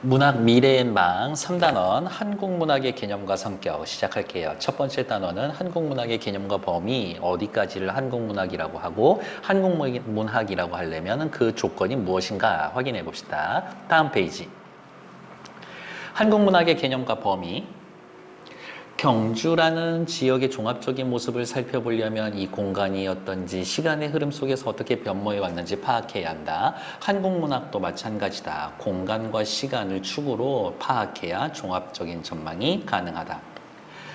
문학 미래의 망 3단원 한국문학의 개념과 성격 시작할게요. 첫 번째 단원은 한국문학의 개념과 범위 어디까지를 한국문학이라고 하고 한국문학이라고 하려면 그 조건이 무엇인가 확인해 봅시다. 다음 페이지. 한국문학의 개념과 범위 경주라는 지역의 종합적인 모습을 살펴보려면 이 공간이 어떤지 시간의 흐름 속에서 어떻게 변모해 왔는지 파악해야 한다. 한국 문학도 마찬가지다. 공간과 시간을 축으로 파악해야 종합적인 전망이 가능하다.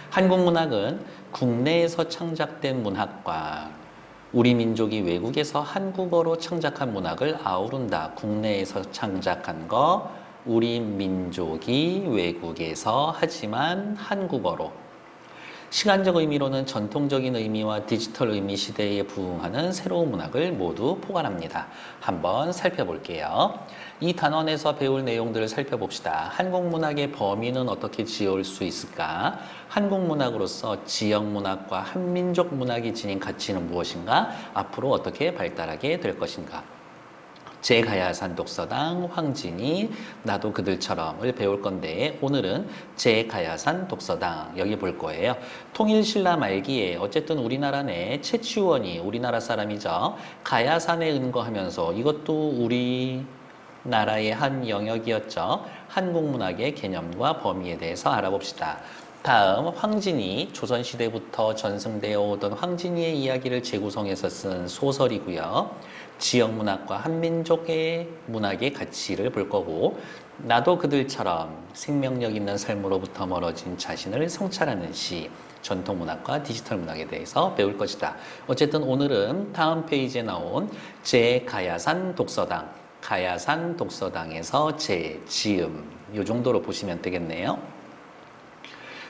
한국 문학은 국내에서 창작된 문학과 우리 민족이 외국에서 한국어로 창작한 문학을 아우른다. 국내에서 창작한 거, 우리 민족이 외국에서 하지만 한국어로 시간적 의미로는 전통적인 의미와 디지털 의미 시대에 부응하는 새로운 문학을 모두 포괄합니다. 한번 살펴볼게요. 이 단원에서 배울 내용들을 살펴봅시다. 한국 문학의 범위는 어떻게 지을 수 있을까? 한국 문학으로서 지역 문학과 한민족 문학이 지닌 가치는 무엇인가? 앞으로 어떻게 발달하게 될 것인가? 제가야산 독서당 황진이 나도 그들처럼을 배울 건데 오늘은 제가야산 독서당 여기 볼 거예요. 통일신라 말기에 어쨌든 우리나라 내 최치원이 우리나라 사람이죠. 가야산에 은거하면서 이것도 우리 나라의 한 영역이었죠. 한국 문학의 개념과 범위에 대해서 알아봅시다. 다음 황진이 조선시대부터 전승되어 오던 황진이의 이야기를 재구성해서 쓴 소설이고요. 지역 문학과 한민족의 문학의 가치를 볼 거고 나도 그들처럼 생명력 있는 삶으로부터 멀어진 자신을 성찰하는 시 전통 문학과 디지털 문학에 대해서 배울 것이다. 어쨌든 오늘은 다음 페이지에 나온 제 가야산 독서당 가야산 독서당에서 제 지음 요 정도로 보시면 되겠네요.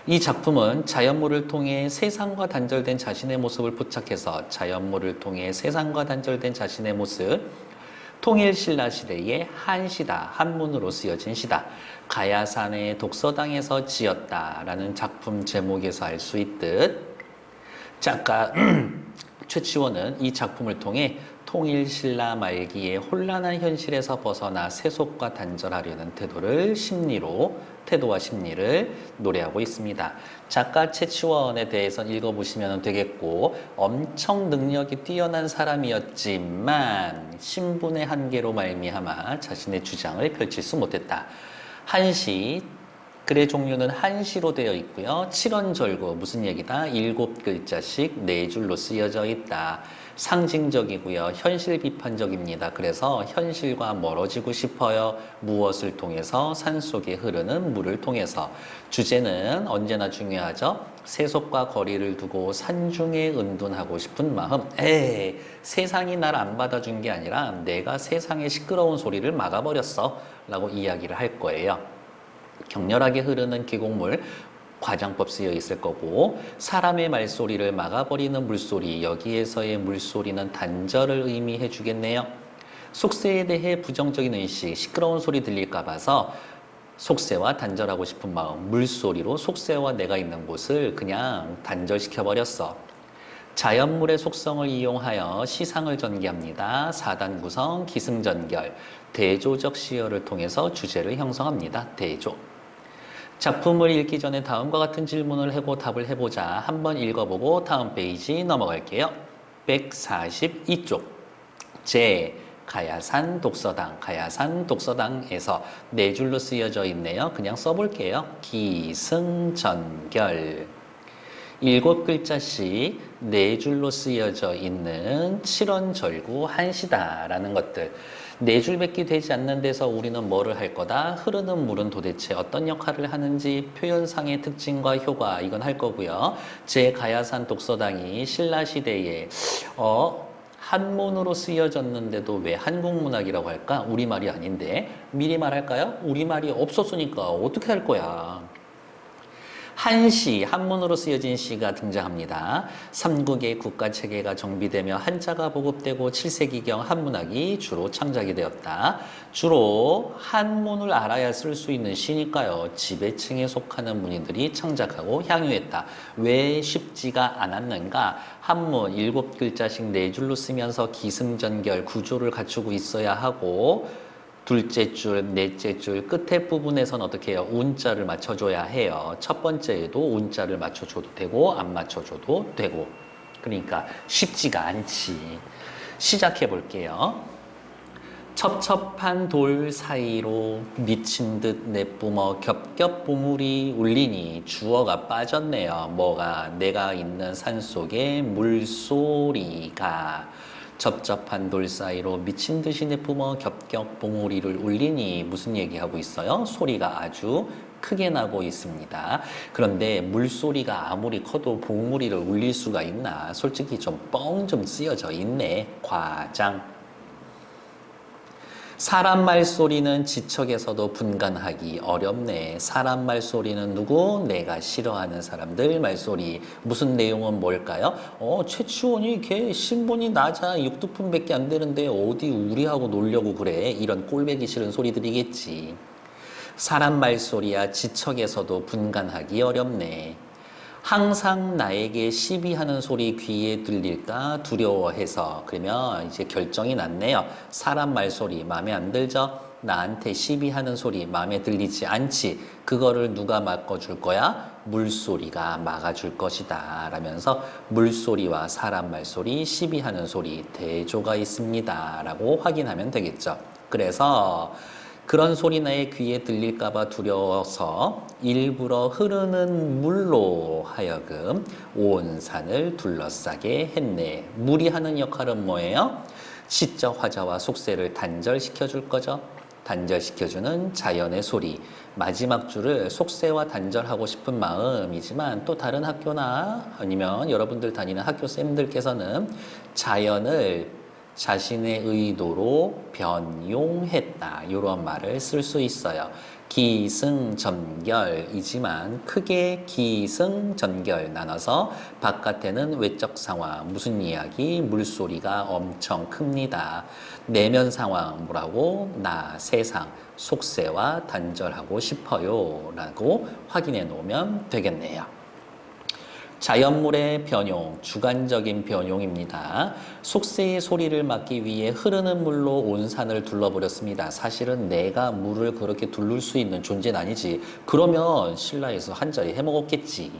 이 작품은 자연물을 통해 세상과 단절된 자신의 모습을 포착해서 자연물을 통해 세상과 단절된 자신의 모습 통일신라 시대의 한시다 한문으로 쓰여진 시다 가야산의 독서당에서 지었다라는 작품 제목에서 알 수 있듯 작가 최치원은 이 작품을 통해 통일신라 말기의 혼란한 현실에서 벗어나 세속과 단절하려는 태도를 심리로 태도와 심리를 노래하고 있습니다. 작가 최치원에 대해서 읽어보시면 되겠고 엄청 능력이 뛰어난 사람이었지만 신분의 한계로 말미암아 자신의 주장을 펼칠 수 못했다. 한시 글의 종류는 한시로 되어 있고요. 칠원절구 무슨 얘기다? 일곱 글자씩 네 줄로 쓰여져 있다. 상징적이고요. 현실 비판적입니다. 그래서 현실과 멀어지고 싶어요. 무엇을 통해서 산 속에 흐르는 물을 통해서 주제는 언제나 중요하죠. 세속과 거리를 두고 산중에 은둔하고 싶은 마음. 에 세상이 날 안 받아준 게 아니라 내가 세상의 시끄러운 소리를 막아버렸어. 라고 이야기를 할 거예요. 격렬하게 흐르는 계곡물 과장법 쓰여 있을 거고 사람의 말소리를 막아버리는 물소리 여기에서의 물소리는 단절을 의미해 주겠네요. 속세에 대해 부정적인 의식 시끄러운 소리 들릴까 봐서 속세와 단절하고 싶은 마음 물소리로 속세와 내가 있는 곳을 그냥 단절시켜 버렸어. 자연물의 속성을 이용하여 시상을 전개합니다. 사단 구성, 기승전결, 대조적 시어를 통해서 주제를 형성합니다. 대조. 작품을 읽기 전에 다음과 같은 질문을 해고 답을 해보자. 한번 읽어보고 다음 페이지 넘어갈게요. 142쪽. 제 가야산 독서당, 가야산 독서당에서 네 줄로 쓰여져 있네요. 그냥 써볼게요. 기승전결. 일곱 글자씩 네 줄로 쓰여져 있는 칠원절구 한시다라는 것들. 네 줄밖에 되지 않는 데서 우리는 뭐를 할 거다? 흐르는 물은 도대체 어떤 역할을 하는지 표현상의 특징과 효과 이건 할 거고요. 제 가야산 독서당이 신라 시대에 어 한문으로 쓰여졌는데도 왜 한국 문학이라고 할까? 우리말이 아닌데 미리 말할까요? 우리말이 없었으니까 어떻게 할 거야? 한시, 한문으로 쓰여진 시가 등장합니다. 삼국의 국가 체계가 정비되며 한자가 보급되고 7세기경 한문학이 주로 창작이 되었다. 주로 한문을 알아야 쓸 수 있는 시니까요. 지배층에 속하는 문인들이 창작하고 향유했다. 왜 쉽지가 않았는가? 한문 일곱 글자씩 네 줄로 쓰면서 기승전결 구조를 갖추고 있어야 하고 둘째 줄, 넷째 줄 끝에 부분에선 어떻게 해요? 운자를 맞춰줘야 해요. 첫 번째에도 운자를 맞춰줘도 되고 안 맞춰줘도 되고 그러니까 쉽지가 않지. 시작해 볼게요. 첩첩한 돌 사이로 미친 듯 내뿜어 겹겹 보물이 울리니 주어가 빠졌네요. 뭐가 내가 있는 산 속에 물소리가 첩첩한 돌 사이로 미친 듯이 내뿜어 겹겹 봉우리를 울리니 무슨 얘기하고 있어요? 소리가 아주 크게 나고 있습니다. 그런데 물소리가 아무리 커도 봉우리를 울릴 수가 있나? 솔직히 좀 뻥좀 쓰여져 있네. 과장. 사람 말소리는 지척에서도 분간하기 어렵네. 사람 말소리는 누구? 내가 싫어하는 사람들 말소리. 무슨 내용은 뭘까요? 어, 최치원이 걔 신분이 낮아. 육두푼밖에 안 되는데 어디 우리하고 놀려고 그래. 이런 꼴배기 싫은 소리들이겠지. 사람 말소리야 지척에서도 분간하기 어렵네. 항상 나에게 시비하는 소리 귀에 들릴까 두려워해서 그러면 이제 결정이 났네요. 사람 말소리 마음에 안 들죠? 나한테 시비하는 소리 마음에 들리지 않지. 그거를 누가 막아줄 거야? 물소리가 막아줄 것이다. 라면서 물소리와 사람 말소리, 시비하는 소리 대조가 있습니다. 라고 확인하면 되겠죠. 그래서 그런 소리 나의 귀에 들릴까봐 두려워서 일부러 흐르는 물로 하여금 온 산을 둘러싸게 했네. 물이 하는 역할은 뭐예요? 시적 화자와 속세를 단절시켜 줄 거죠. 단절시켜주는 자연의 소리. 마지막 줄을 속세와 단절하고 싶은 마음이지만 또 다른 학교나 아니면 여러분들 다니는 학교 쌤들께서는 자연을 자신의 의도로 변용했다. 이런 말을 쓸 수 있어요. 기승전결이지만 크게 기승전결 나눠서 바깥에는 외적 상황, 무슨 이야기? 물소리가 엄청 큽니다. 내면 상황 뭐라고? 나 세상 속세와 단절하고 싶어요. 라고 확인해 놓으면 되겠네요. 자연물의 변용, 주관적인 변용입니다. 속세의 소리를 막기 위해 흐르는 물로 온 산을 둘러버렸습니다. 사실은 내가 물을 그렇게 둘를 수 있는 존재는 아니지. 그러면 신라에서 한 자리 해먹었겠지.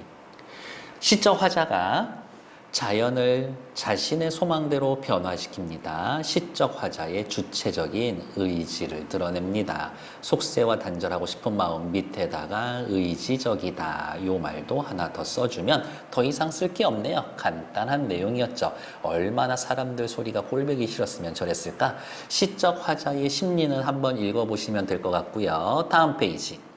시적 화자가 자연을 자신의 소망대로 변화시킵니다. 시적 화자의 주체적인 의지를 드러냅니다. 속세와 단절하고 싶은 마음 밑에다가 의지적이다. 요 말도 하나 더 써주면 더 이상 쓸 게 없네요. 간단한 내용이었죠. 얼마나 사람들 소리가 꼴배기 싫었으면 저랬을까? 시적 화자의 심리는 한번 읽어보시면 될 것 같고요. 다음 페이지.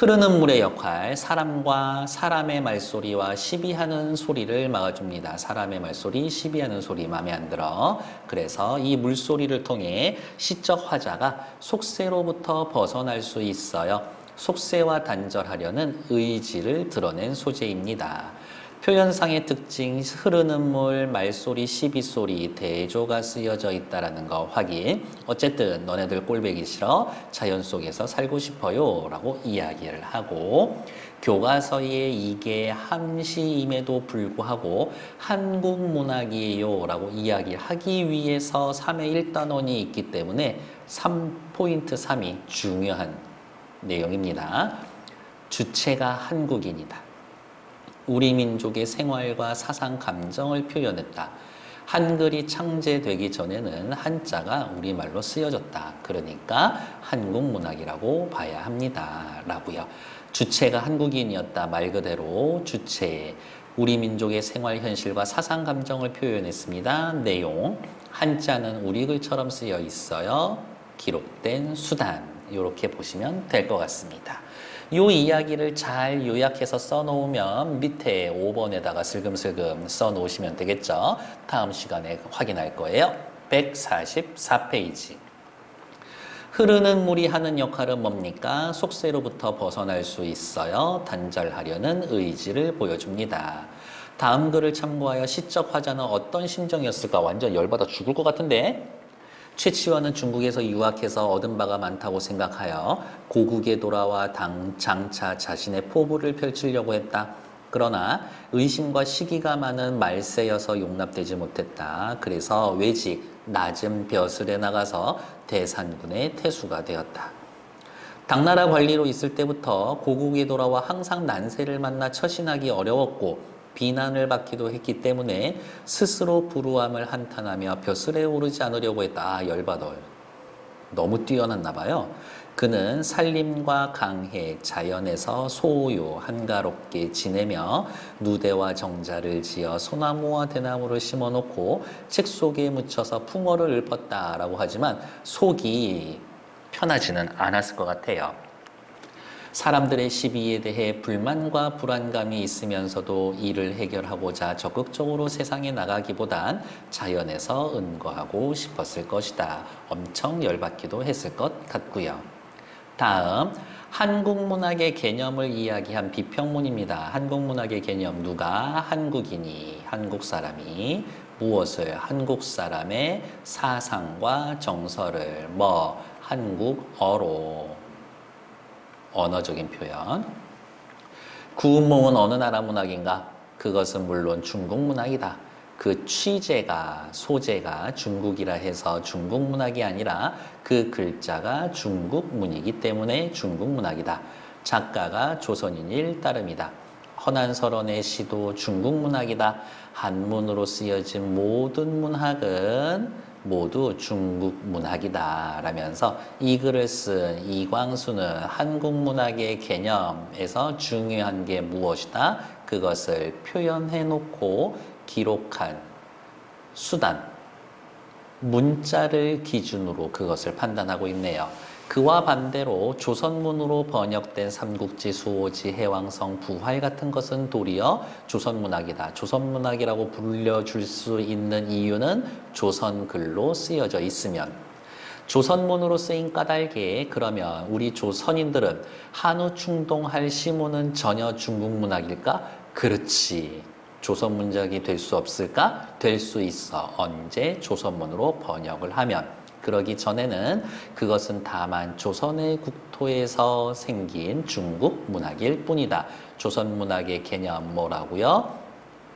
흐르는 물의 역할, 사람과 사람의 말소리와 시비하는 소리를 막아줍니다. 사람의 말소리, 시비하는 소리 마음에 안 들어. 그래서 이 물소리를 통해 시적 화자가 속세로부터 벗어날 수 있어요. 속세와 단절하려는 의지를 드러낸 소재입니다. 표현상의 특징, 흐르는 물, 말소리, 시비소리, 대조가 쓰여져 있다라는 거 확인. 어쨌든 너네들 꼴배기 싫어. 자연 속에서 살고 싶어요. 라고 이야기를 하고 교과서에 이게 함시임에도 불구하고 한국 문학이에요. 라고 이야기하기 위해서 3의 1단원이 있기 때문에 3포인트 3이 중요한 내용입니다. 주체가 한국인이다. 우리 민족의 생활과 사상 감정을 표현했다. 한글이 창제되기 전에는 한자가 우리말로 쓰여졌다. 그러니까 한국 문학이라고 봐야 합니다. 라고요. 주체가 한국인이었다. 말 그대로 주체. 우리 민족의 생활 현실과 사상 감정을 표현했습니다. 내용. 한자는 우리 글처럼 쓰여 있어요. 기록된 수단. 이렇게 보시면 될 것 같습니다. 요 이야기를 잘 요약해서 써놓으면 밑에 5번에다가 슬금슬금 써놓으시면 되겠죠. 다음 시간에 확인할 거예요. 144페이지. 흐르는 물이 하는 역할은 뭡니까? 속세로부터 벗어날 수 있어요. 단절하려는 의지를 보여줍니다. 다음 글을 참고하여 시적 화자는 어떤 심정이었을까? 완전 열받아 죽을 것 같은데? 최치원은 중국에서 유학해서 얻은 바가 많다고 생각하여 고국에 돌아와 당, 장차 자신의 포부를 펼치려고 했다. 그러나 의심과 시기가 많은 말세여서 용납되지 못했다. 그래서 외직, 낮은 벼슬에 나가서 대산군의 태수가 되었다. 당나라 관리로 있을 때부터 고국에 돌아와 항상 난세를 만나 처신하기 어려웠고 비난을 받기도 했기 때문에 스스로 불우함을 한탄하며 벼슬에 오르지 않으려고 했다. 아, 열받아요. 너무 뛰어났나 봐요. 그는 산림과 강해, 자연에서 소유, 한가롭게 지내며 누대와 정자를 지어 소나무와 대나무를 심어놓고 책 속에 묻혀서 풍어를 읊었다라고 하지만 속이 편하지는 않았을 것 같아요. 사람들의 시비에 대해 불만과 불안감이 있으면서도 이를 해결하고자 적극적으로 세상에 나가기보단 자연에서 은거하고 싶었을 것이다. 엄청 열받기도 했을 것 같고요. 다음 한국 문학의 개념을 이야기한 비평문입니다. 한국 문학의 개념 누가 한국인이 한국 사람이 무엇을 한국 사람의 사상과 정서를 뭐 한국어로 언어적인 표현. 구운몽은 어느 나라 문학인가? 그것은 물론 중국 문학이다. 그 취재가, 소재가 중국이라 해서 중국 문학이 아니라 그 글자가 중국 문이기 때문에 중국 문학이다. 작가가 조선인일 따름이다. 허난설원의 시도 중국 문학이다. 한문으로 쓰여진 모든 문학은 모두 중국 문학이다 라면서 이 글을 쓴 이광수는 한국 문학의 개념에서 중요한 게 무엇이다? 그것을 표현해 놓고 기록한 수단, 문자를 기준으로 그것을 판단하고 있네요. 그와 반대로 조선문으로 번역된 삼국지, 수호지, 해왕성, 부활 같은 것은 도리어 조선문학이다. 조선문학이라고 불려줄 수 있는 이유는 조선글로 쓰여져 있으면 조선문으로 쓰인 까닭에 그러면 우리 조선인들은 한우 충동할 시문은 전혀 중국 문학일까? 그렇지. 조선 문작이 될 수 없을까? 될 수 있어. 언제 조선문으로 번역을 하면. 그러기 전에는 그것은 다만 조선의 국토에서 생긴 중국 문학일 뿐이다. 조선 문학의 개념 뭐라고요?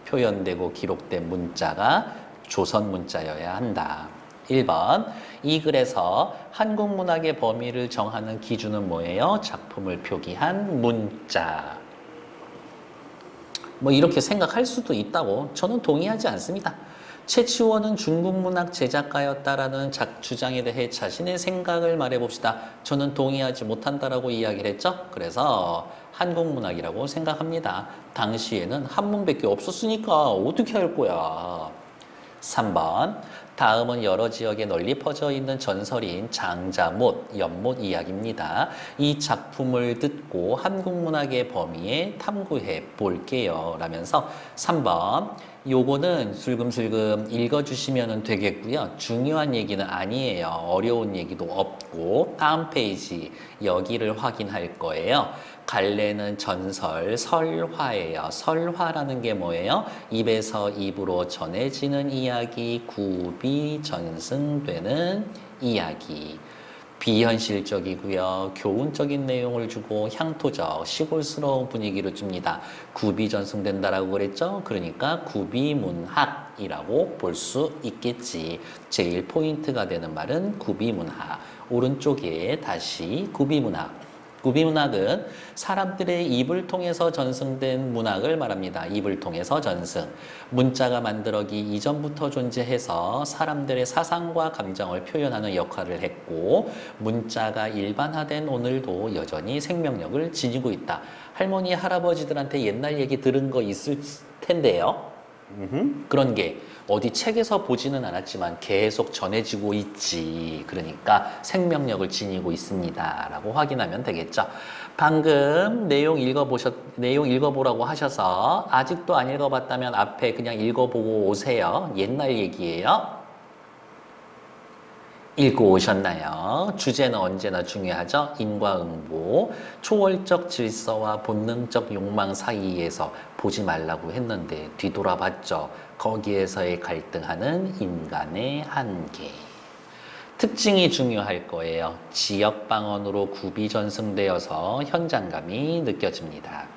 표현되고 기록된 문자가 조선 문자여야 한다. 1번 이 글에서 한국 문학의 범위를 정하는 기준은 뭐예요? 작품을 표기한 문자. 뭐 이렇게 생각할 수도 있다고 저는 동의하지 않습니다. 최치원은 중국 문학 제작가였다라는 작 주장에 대해 자신의 생각을 말해봅시다. 저는 동의하지 못한다라고 이야기를 했죠. 그래서 한국 문학이라고 생각합니다. 당시에는 한문밖에 없었으니까 어떻게 할 거야. 3번 다음은 여러 지역에 널리 퍼져 있는 전설인 장자못, 연못 이야기입니다. 이 작품을 듣고 한국 문학의 범위에 탐구해 볼게요. 라면서 3번 요거는 슬금슬금 읽어주시면 되겠고요. 중요한 얘기는 아니에요. 어려운 얘기도 없고 다음 페이지 여기를 확인할 거예요. 갈래는 전설, 설화예요. 설화라는 게 뭐예요? 입에서 입으로 전해지는 이야기, 구비, 전승되는 이야기. 비현실적이고요. 교훈적인 내용을 주고 향토적, 시골스러운 분위기를 줍니다. 구비 전승된다라고 그랬죠? 그러니까 구비문학이라고 볼 수 있겠지. 제일 포인트가 되는 말은 구비문학. 오른쪽에 다시 구비문학. 구비문학은 사람들의 입을 통해서 전승된 문학을 말합니다. 입을 통해서 전승. 문자가 만들어기 이전부터 존재해서 사람들의 사상과 감정을 표현하는 역할을 했고, 문자가 일반화된 오늘도 여전히 생명력을 지니고 있다. 할머니, 할아버지들한테 옛날 얘기 들은 거 있을 텐데요. 음흠. 그런 게 어디 책에서 보지는 않았지만 계속 전해지고 있지. 그러니까 생명력을 지니고 있습니다. 라고 확인하면 되겠죠. 방금 내용 읽어보셨, 내용 읽어보라고 하셔서 아직도 안 읽어봤다면 앞에 그냥 읽어보고 오세요. 옛날 얘기예요. 읽고 오셨나요? 주제는 언제나 중요하죠. 인과응보, 초월적 질서와 본능적 욕망 사이에서 보지 말라고 했는데 뒤돌아봤죠. 거기에서의 갈등하는 인간의 한계. 특징이 중요할 거예요. 지역 방언으로 구비 전승되어서 현장감이 느껴집니다.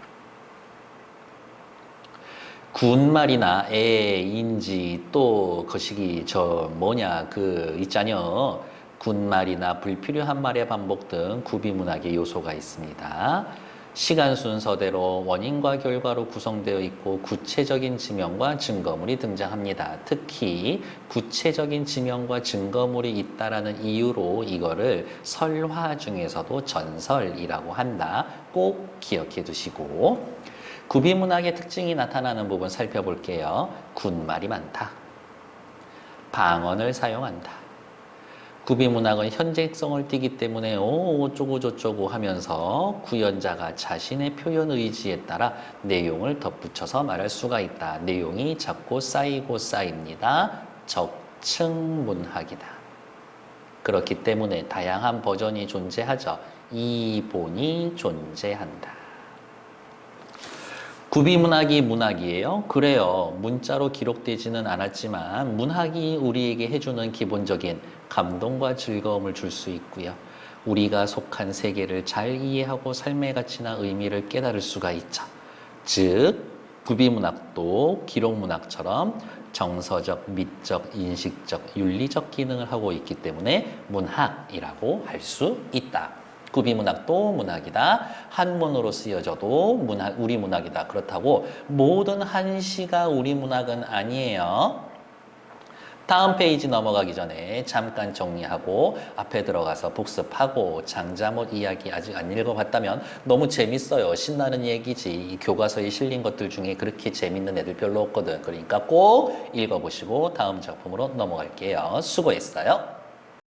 군말이나 애, 인지 또 거시기 저 뭐냐 그 있잖여 군말이나 불필요한 말의 반복 등 구비문학의 요소가 있습니다. 시간 순서대로 원인과 결과로 구성되어 있고 구체적인 지명과 증거물이 등장합니다. 특히 구체적인 지명과 증거물이 있다라는 이유로 이거를 설화 중에서도 전설이라고 한다. 꼭 기억해 두시고 구비문학의 특징이 나타나는 부분 살펴볼게요. 군말이 많다. 방언을 사용한다. 구비문학은 현재성을 띠기 때문에 오 어쩌고 저쩌고 하면서 구연자가 자신의 표현 의지에 따라 내용을 덧붙여서 말할 수가 있다. 내용이 자꾸 쌓이고 쌓입니다. 적층문학이다. 그렇기 때문에 다양한 버전이 존재하죠. 이본이 존재한다. 구비문학이 문학이에요? 그래요. 문자로 기록되지는 않았지만 문학이 우리에게 해주는 기본적인 감동과 즐거움을 줄 수 있고요. 우리가 속한 세계를 잘 이해하고 삶의 가치나 의미를 깨달을 수가 있죠. 즉, 구비문학도 기록문학처럼 정서적, 미적, 인식적, 윤리적 기능을 하고 있기 때문에 문학이라고 할 수 있다. 구비문학도 문학이다. 한문으로 쓰여져도 문학, 우리 문학이다. 그렇다고 모든 한시가 우리 문학은 아니에요. 다음 페이지 넘어가기 전에 잠깐 정리하고 앞에 들어가서 복습하고 장자못 이야기 아직 안 읽어봤다면 너무 재밌어요. 신나는 얘기지. 이 교과서에 실린 것들 중에 그렇게 재밌는 애들 별로 없거든. 그러니까 꼭 읽어보시고 다음 작품으로 넘어갈게요. 수고했어요.